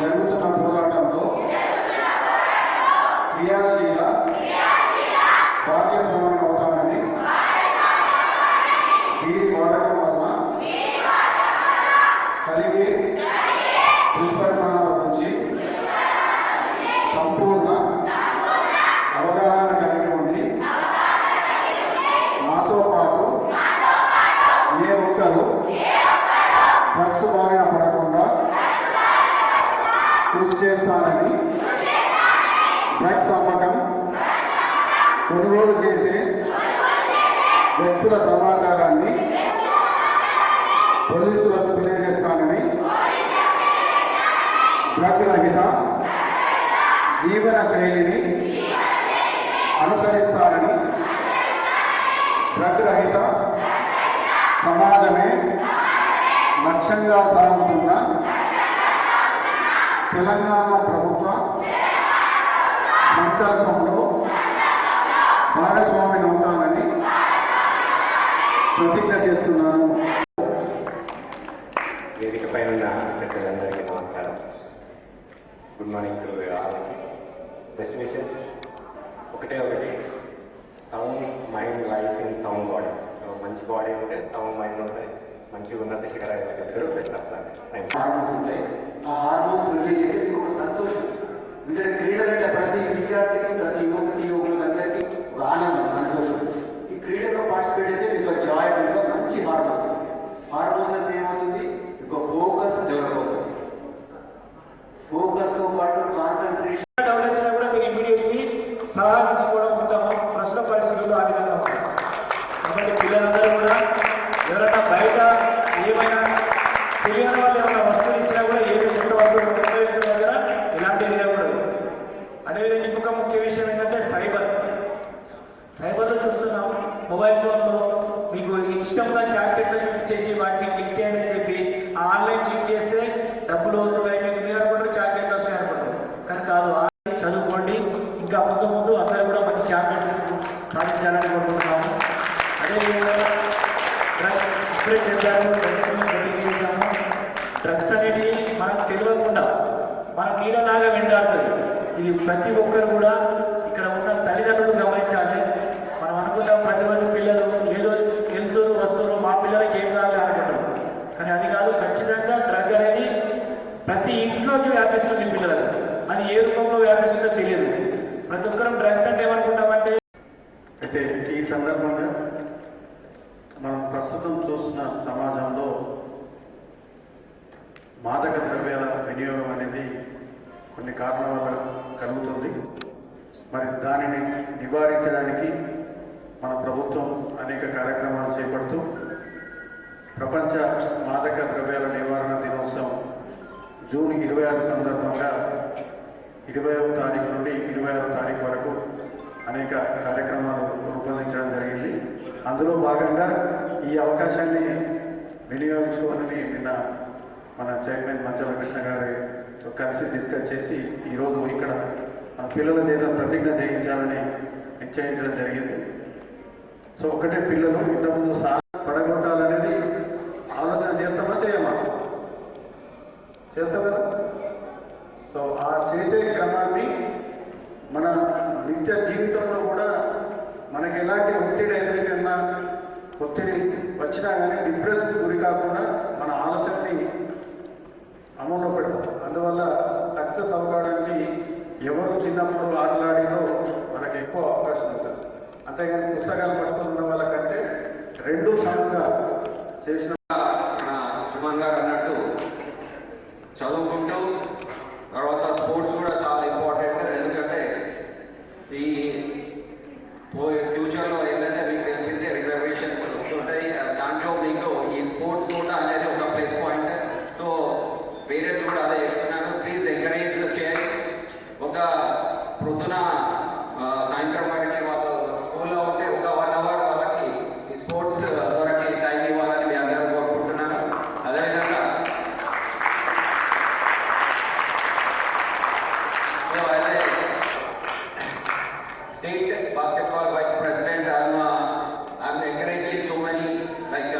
జరుగుతున్న పోరాటంలో క్రియాశీల భాగస్వామ్యం అవుతానని వీరి వాడకం వలన కలిగే దుష్పరిణామాల గురించి సంపూర్ణ అవగాహన కలిగి ఉండి నాతో పాటు ఏ ఒక్కరు డ్రగ్స్ బారిన పడకుండా కృషి చేస్తానని డ్రగ్స్ అమ్మకం కొనుగోలు చేసే వ్యక్తుల సమాచారాన్ని పోలీసులకు తెలియజేస్తానని డ్రగ్ రహిత జీవన శైలిని అనుసరిస్తానని డ్రగ్ రహిత సమాజమే లక్ష్యంగా సాగుతున్న తెలంగాణ ప్రభుత్వ సంకల్పంలో భాగస్వామిని అవుతానని ప్రతిజ్ఞ చేస్తున్నాను. వేదిక పైన ఉన్న పెద్దలందరికీ నమస్కారం. Good morning to best wishes ఒకటే ఒకటి. Sound mind life in sound body so మంచి బాడీ ఉంటే సౌండ్ మైండ్ ఉంటే మంచి ఉన్నత శిఖరాలు చెప్తారు బెస్ట్ ఆఫ్ థ్యాంక్ యూ ఆ హార్మోన్స్ రిలీజ్ అయితే మీకు ఒక సంతోషం. ఎందుకంటే క్రీడలు అంటే ప్రతి విద్యార్థికి ప్రతి యువకుడి యువకులందరికీ ఒక ఆనందం సంతోషం. ఈ క్రీడలో పార్టిసిపేట్ అయితే మీకు జాయ్ మీకు మంచి హార్మోన్స్ హార్మోన్స్ ఏమవుతుంది? మీకు ఫోకస్ డెవలప్ అవుతుంది. ఫోకస్తో పాటు కాన్సన్ట్రేషన్ డెవలప్ చేసినా కూడా మీకు ఇమీడియట్లీ సలహా ప్రతి ఒక్కరు కూడా ఇక్కడ ఉన్న తల్లిదండ్రులు గమనించాలి. మనం అనుకుంటాం ప్రతి మంది పిల్లలు ఏదో వెళ్తున్నారు వస్తున్నారు మా పిల్లలకి ఏం కావాలి అనుకుంటాం కానీ అది కాదు ఖచ్చితంగా డ్రగ్ అనేది ప్రతి ఇంట్లోకి వ్యాపిస్తుంది పిల్లలకు. అది ఏ రూపంలో వ్యాపిస్తుందో తెలియదు. ప్రతి ఒక్కరం డ్రగ్స్ అంటే ఏమనుకుంటామంటే అయితే ఈ సందర్భంగా మనం ప్రస్తుతం చూస్తున్న సమాజంలో మాదక ద్రవ్యాల వినియోగం అనేది కొన్ని కారణాల వల్ల కలుగుతుంది. మరి దానిని నివారించడానికి మన ప్రభుత్వం అనేక కార్యక్రమాలు చేపడుతూ ప్రపంచ మాదక ద్రవ్యాల నివారణ దినోత్సవం జూన్ ఇరవై ఆరు సందర్భంగా ఇరవైవ తారీఖు నుండి ఇరవై ఆరో తారీఖు వరకు అనేక కార్యక్రమాలు రూపొందించడం జరిగింది. అందులో భాగంగా ఈ అవకాశాన్ని వినియోగించుకోవాలని నిన్న మన చైర్మన్ మంచాల కృష్ణ గారి కలిసి డిస్కస్ చేసి ఈరోజు ఇక్కడ పిల్లల చేత ప్రతిజ్ఞ చేయించాలని నిశ్చయించడం జరిగింది. సో ఒకటే పిల్లలు ఇంతకుముందు సా పడగొట్టాలనేది ఆలోచన చేస్తామా చేయమా? చేస్తాం కదా? సో ఆ చేసే క్రమాన్ని మన నిత్య జీవితంలో కూడా మనకి ఎలాంటి ఒత్తిడి ఎదురికన్నా ఒత్తిడి వచ్చినా కానీ డిప్రెషన్ గురి కాకుండా చేసిన మన సుమన్ గారు అన్నట్టు చదువుకుంటూ العمل